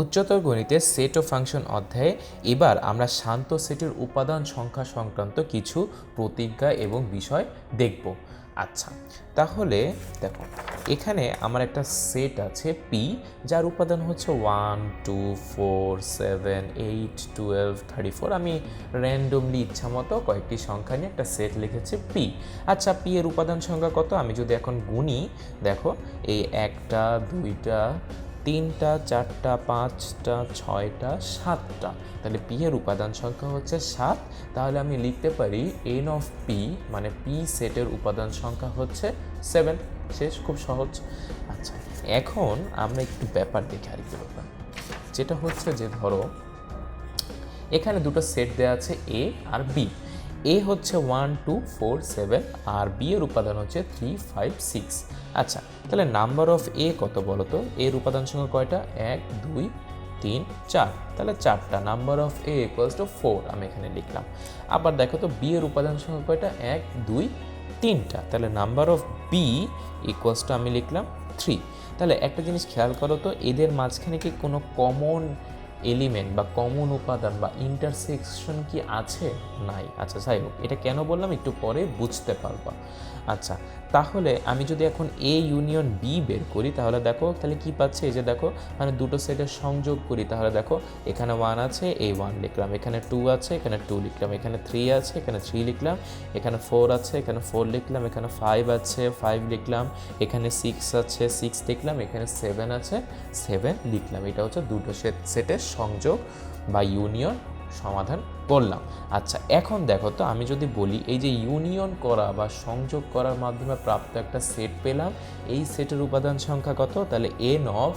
উচ্চতর গণিতে সেট ও ফাংশন অধ্যায়ে এবার আমরা শান্ত সেটের উপাদান সংখ্যা সংক্রান্ত কিছু প্রতিজ্ঞা এবং বিষয় দেখব। আচ্ছা তাহলে দেখো, এখানে আমার একটা সেট আছে পি যার উপাদান হচ্ছে one two four seven eight twelve thirty four আমি র্যান্ডমলি ইচ্ছা মতো কয়েকটি সংখ্যা নিয়ে একটা সেট লিখেছি পি আচ্ছা পি এর উপাদান সংখ্যা কত? আমি যদি এখন গুনি, দেখো, এই একটা, দুইটা তিনটা, চারটা, পাঁচটা, ছয়টা, সাতটা। তাহলে পি এর উপাদান সংখ্যা হচ্ছে সাত। তাহলে আমি লিখতে পারি এন অফ পি মানে পি সেটের উপাদান সংখ্যা হচ্ছে সেভেন শেষ, খুব সহজ। আচ্ছা এখন আমরা একটু ব্যাপার দেখি আরেকটু ব্যাপার। যেটা হচ্ছে যে ধরো, এখানে দুটো সেট দেওয়া আছে এ আর বি এ হচ্ছে ওয়ান টু ফোর সেভেন আর বি এর উপাদান হচ্ছে থ্রি ফাইভ সিক্স আচ্ছা তাহলে নাম্বার অফ এ কত বলো তো? এর উপাদান সংখ্যা কয়টা? এক, দুই, তিন, চার। তাহলে চারটা number of A equals to four আমি এখানে লিখলাম। আবার দেখো তো বি এর উপাদান সংখ্যা কয়টা? এক, দুই, তিনটা। তাহলে number of B equals to আমি লিখলাম থ্রি তাহলে একটা জিনিস খেয়াল করো তো, এদের মাঝখানে কি কোনো কমন এলিমেন্ট বা কমন উপাদান বা ইন্টারসেকশন কি আছে? নাই। আচ্ছা যাই হোক, এটা কেন বললাম? একটু পরে বুঝতে পারবা। আচ্ছা তাহলে আমি যদি এখন এ ইউনিয়ন বি বের করি, তাহলে দেখো, তাহলে কি পাচ্ছি? এই যে দেখো মানে দুটো সেটের সংযোগ করি। তাহলে দেখো, এখানে ওয়ান আছে এই ওয়ান লিখলাম। এখানে টু আছে, এখানে টু লিখলাম। এখানে থ্রি আছে, এখানে থ্রি লিখলাম। এখানে ফোর আছে, এখানে ফোর লিখলাম। এখানে ফাইভ আছে ফাইভ লিখলাম। এখানে সিক্স আছে সিক্স লিখলাম এখানে সেভেন আছে সেভেন লিখলাম। এটা হচ্ছে দুটো সেট সেটের সংযোগ বা ইউনিয়ন সমাধান করলাম। আচ্ছা এখন দেখো তো আমি যদি বলি, এই যে ইউনিয়ন করা বা সংযোগ করার মাধ্যমে প্রাপ্ত একটা সেট পেলাম, এই সেটের উপাদান সংখ্যা কত? তাহলে n of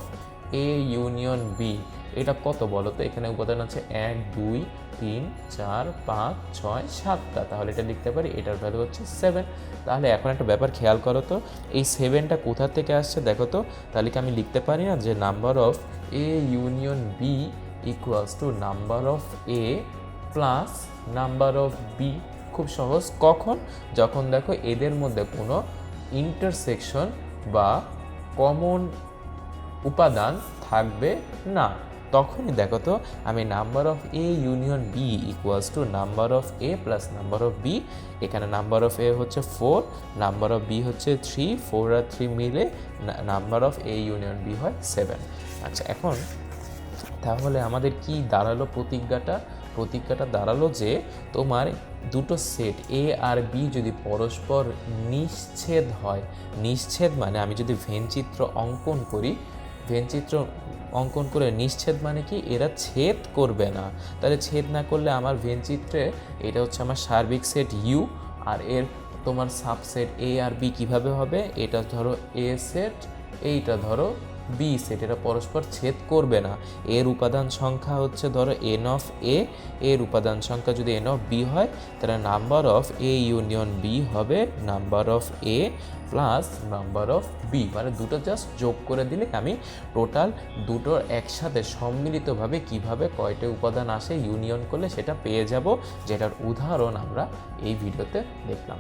A union B এটা কত বলো তো? এখানে উপাদান আছে এক, দুই, তিন, চার, পাঁচ, ছয়, সাতটা। তাহলে এটা লিখতে পারি, এটার ভ্যালু হচ্ছে সেভেন তাহলে এখন একটা ব্যাপার খেয়াল করো তো, এই সেভেনটা কোথা থেকে আসছে দেখো তো? তাহলে কি আমি লিখতে পারি না যে number of A union B equals to number of A plus number of B খুব সহজ। কখন? যখন দেখো এদের মধ্যে কোনো ইন্টারসেকশন বা কমন উপাদান থাকবে না, তখনই দেখো তো আমি number of A union B equals to number of A plus number of B এখানে নাম্বার অফ এ হচ্ছে ফোর নাম্বার অফ বি হচ্ছে থ্রি ফোর আর থ্রি মিলে number of A union B হয় সেভেন আচ্ছা এখন তাহলে আমাদের কি দাঁড়াল প্রতিজ্ঞাটা? প্রতিজ্ঞাটা দাঁড়াল যে তোমার দুটো সেট এ আর বি যদি পরস্পর নিশ্ছেদ হয়, নিশ্ছেদ মানে আমি যদি ভেনচিত্র অঙ্কন করি, ভেনচিত্র অঙ্কন করে নিশ্ছেদ মানে কি এরা ছেদ করবে না। তাহলে ছেদ না করলে আমার ভেনচিত্রে এটা হচ্ছে আমার সার্বিক সেট ইউ আর এর তোমার সাবসেট এ আর বি কীভাবে হবে? এটা ধরো এ সেট এইটা ধরো বি সেট এরা পরস্পর ছেদ করবে না। এর উপাদান সংখ্যা হচ্ছে ধরো এন অফ এ এর উপাদান সংখ্যা যদি এন অফ বি হয়, তাহলে number of A union B হবে number of A plus number of B মানে দুটো জাস্ট যোগ করে দিলে আমি টোটাল দুটোর একসাথে সম্মিলিতভাবে কীভাবে কয়টা উপাদান আসে ইউনিয়ন করলে সেটা পেয়ে যাব, যেটার উদাহরণ আমরা এই ভিডিওতে দেখলাম।